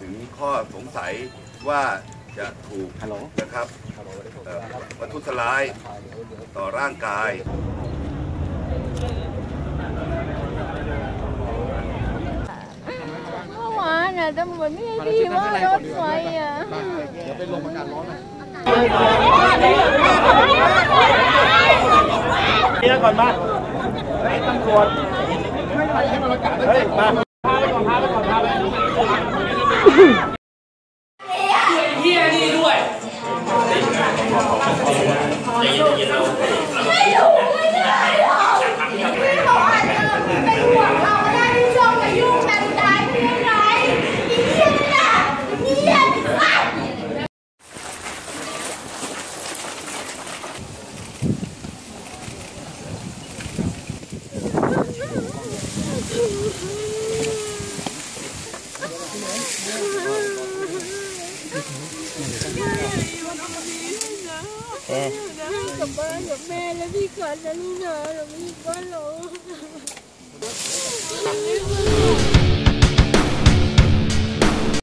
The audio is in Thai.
ถึงข้อสงสัยว่าจะถูกนะครับวัตถุสลายต่อร่างกายเมื่อวานเนี่ยตำรวจไม่ดีว่ารถไฟอะเดี๋ยวไปลงประกาศร้อนนะนี่ก่อนมาปตำรวจเฮ้ยมา เฮียนี่ด้วย ¿Eh? No, no, papá, no, me le dijo a la luna, no me dijo a la luna.